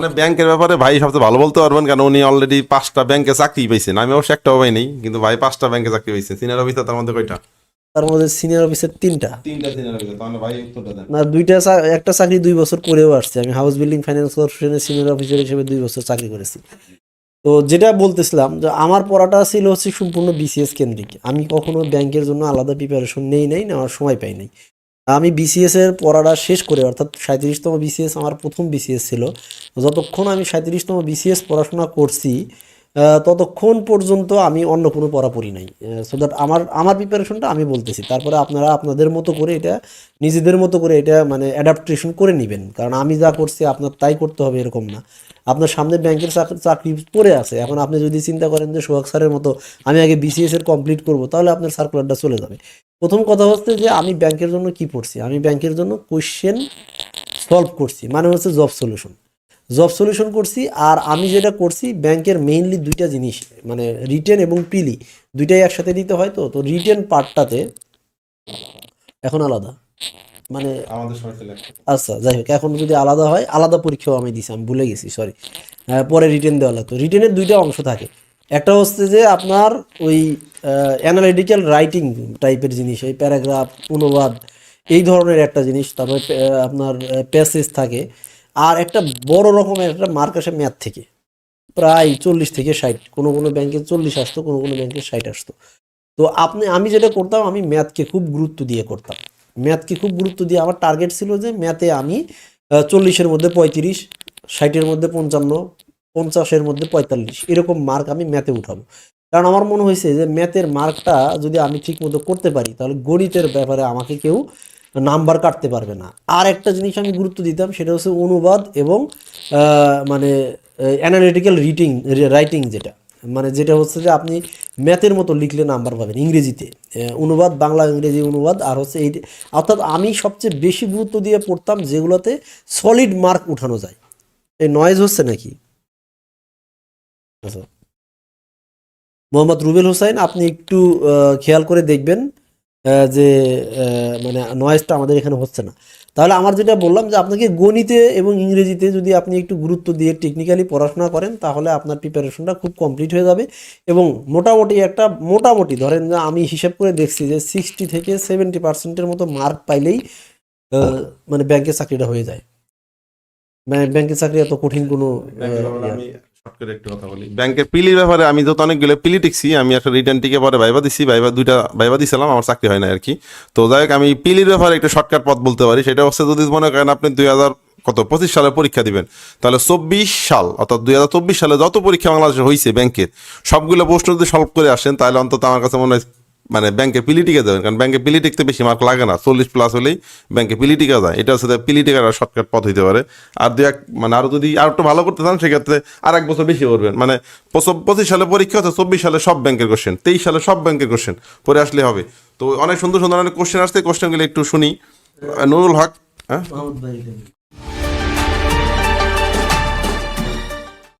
মানে ব্যাংকের ব্যাপারে ভাই সবচেয়ে ভালো বলতে পারবেন কারণ উনি অলরেডি পাঁচটা ব্যাংকে চাকরি পাইছেন। আমি অবশ্য একটাও পাই নেই কিন্তু ভাই পাঁচটা ব্যাংকে চাকরি পাইছেন সিনিয়র অফিসার তার মধ্যে কয়টা? তার মধ্যে সিনিয়র অফিসার তিনটা। তিনটা সিনিয়র অফিসার তাহলে ভাই উত্তরটা দেন। না দুইটা একটা চাকরি দুই বছর করেও আসছে। আমি হাউস বিল্ডিং ফাইন্যান্স কর্পোরেশনের সিনিয়র অফিসার হিসেবে দুই বছর চাকরি করেছি। তো যেটা বলতেছিলাম যে আমার পড়াটা ছিল হচ্ছে সম্পূর্ণ বিসিএস কেন্দ্রিক। আমি কখনো ব্যাংকের জন্য আলাদা প্রিপারেশন নেই নাই নেওয়ার সময় পাই নাই। আমি বিসিএস এর পড়াটা শেষ করে, অর্থাৎ সাঁত্রিশতম বিসিএস আমার প্রথম বিসিএস ছিল। যতক্ষণ আমি সাঁত্রিশতম বিসিএস পড়াশোনা করছি ততক্ষণ পর্যন্ত আমি অন্য কোনো পড়া পড়ি নাই। সো দ্যাট আমার আমার প্রিপারেশনটা আমি বলতেছি। তারপরে আপনারা আপনাদের মতো করে এটা, নিজেদের মতো করে এটা মানে অ্যাডাপ্টেশন করে নেবেন। কারণ আমি যা করছি, আপনার তাই করতে হবে, এরকম না। আপনার সামনে ব্যাংকের চাকরি চাকরি পড়ে আছে। এখন আপনি যদি চিন্তা করেন যে সোহাগ স্যারের মতো আমি আগে বিসিএস এর কমপ্লিট করব, তাহলে আপনার সার্কুলারটা চলে যাবে। প্রথম কথা হচ্ছে যে আমি ব্যাংকের জন্য কি পড়ছি? আমি ব্যাংকের জন্য কোয়েশ্চেন সলভ করছি। মানে হচ্ছে জব সলিউশন জব সলিউশন করছি আর আমি যেটা করছি ব্যাংকের মেইনলি দুইটা জিনিস মানে রিটেন এবং পিলি দুইটাই একসাথে দিতে হয় তো? তো রিটেন পার্টটাতে এখন আলাদা। মানে আচ্ছা যাই হোক এখন যদি আলাদা হয় আলাদা পরীক্ষাও আমি দিছি আমি ভুলে গেছি সরি পরে রিটেন দেওয়া লাগতো। রিটেনের দুইটা অংশ থাকে। একটা হচ্ছে যে আপনার ওই অ্যানালিটিক্যাল রাইটিং টাইপের জিনিস, এই প্যারাগ্রাফ অনুবাদ, এই ধরনের একটা জিনিস, তারপরে আপনার প্যাসেজ থাকে। আর একটা বড় রকমের একটা মার্ক আসে ম্যাথ থেকে। প্রায় চল্লিশ থেকে ষাট। কোনো কোনো ব্যাংকে চল্লিশ আসতো, কোনো কোনো ব্যাংকে ষাট আসতো। তো আপনি, আমি যেটা করতাম, আমি ম্যাথকে খুব গুরুত্ব দিয়ে করতাম। ম্যাথকে খুব গুরুত্ব দিয়ে আমার টার্গেট ছিল যে ম্যাথে আমি চল্লিশের মধ্যে পঁয়ত্রিশ, ষাটের মধ্যে পঞ্চান্ন পঞ্চাশের মধ্যে পঁয়তাল্লিশ। এরকম মার্ক আমি ম্যাথে উঠাবো। কারণ আমার মনে হয়েছে যে ম্যাথের মার্কটা যদি আমি ঠিক মতো করতে পারি, তাহলে গণিতের ব্যাপারে আমাকে কেউ নাম্বার কাটতে পারবে না। আর একটা জিনিস আমি গুরুত্ব দিতাম, সেটা হচ্ছে অনুবাদ এবং মানে অ্যানালিটিক্যাল রিটিং রাইটিং যেটা। মানে যেটা হচ্ছে যে আপনি ম্যাথের মতো লিখলে নাম্বার পাবেন ইংরেজিতে। অনুবাদ, বাংলা, ইংরেজি অনুবাদ, আর হচ্ছে এই অর্থাৎ আমি সবচেয়ে বেশি গুরুত্ব দিয়ে পড়তাম যেগুলোতে সলিড মার্ক উঠানো যায়। এই নয়েজ হচ্ছে নাকি? আচ্ছা। মোহাম্মদ রুবেল হোসাইন আপনি একটু খেয়াল করে দেখবেন যে মানে নয়েজটা আমাদের এখানে হচ্ছে না। তাহলে আমার যেটা বললাম যে আপনাকে গণিতে এবং ইংরেজিতে যদি আপনি একটু গুরুত্ব দিয়ে টেকনিক্যালি পড়াশোনা করেন তাহলে আপনার প্রিপারেশনটা খুব কমপ্লিট হয়ে যাবে এবং মোটামুটি একটা মোটামুটি ধরেন যে আমি হিসাব করে দেখছি যে সিক্সটি থেকে সেভেন্টি পার্সেন্টের মতো মার্ক পাইলেই মানে ব্যাংকের চাকরিটা হয়ে যায়। মানে ব্যাংকের চাকরি এত কঠিন কোনো শর্ট করে একটু কথা বলি। ব্যাংকের পিলির ব্যাপারে আমি যত অনেকগুলো পিলি টিকছি, আমি একটা রিটার্ন টিকে পরে ভাইবা দিছি, ভাইবা দুইটা, ভাইবা দিছিলাম, আমার চাকরি হয় না আর কি। তো যাই হোক, আমি পিলির ব্যাপারে একটা শর্টকাট পথ বলতে পারি, সেটা হচ্ছে যদি মনে করেন আপনি দুই হাজার কত, পঁচিশ সালে পরীক্ষা দিবেন, তাহলে চব্বিশ সাল, অর্থাৎ দুই হাজার চব্বিশ সালে যত পরীক্ষা বাংলাদেশে হয়েছে ব্যাংকের, সবগুলো প্রশ্ন যদি সলভ করে আসেন, তাহলে অন্তত আমার কাছে মনে হয় মানে ব্যাংকে পিলি টিকে যাবেন কারণ ব্যাংকে পিলি টিকতে বেশি মার্ক লাগে না, চল্লিশ প্লাস হলেই ব্যাংকে পিলি টিকা যায়। এটা হচ্ছে পিলি টিকার শর্টকাট পথ হইতে পারে। আর দু এক মানে আরও যদি আর একটু ভালো করতে চান, সেক্ষেত্রে আর এক বছর বেশি করবেন। মানে পঁচ- পঁচিশ সালে পরীক্ষা হচ্ছে চব্বিশ সালে সব ব্যাংকের কোশ্চেন তেইশ সালে সব ব্যাংকের কোশ্চেন পরে আসলে হবে। তো অনেক সুন্দর সুন্দর অনেক কোশ্চেন আসছে কোশ্চেনগুলো একটু শুনি। নুরুল হক হ্যাঁ?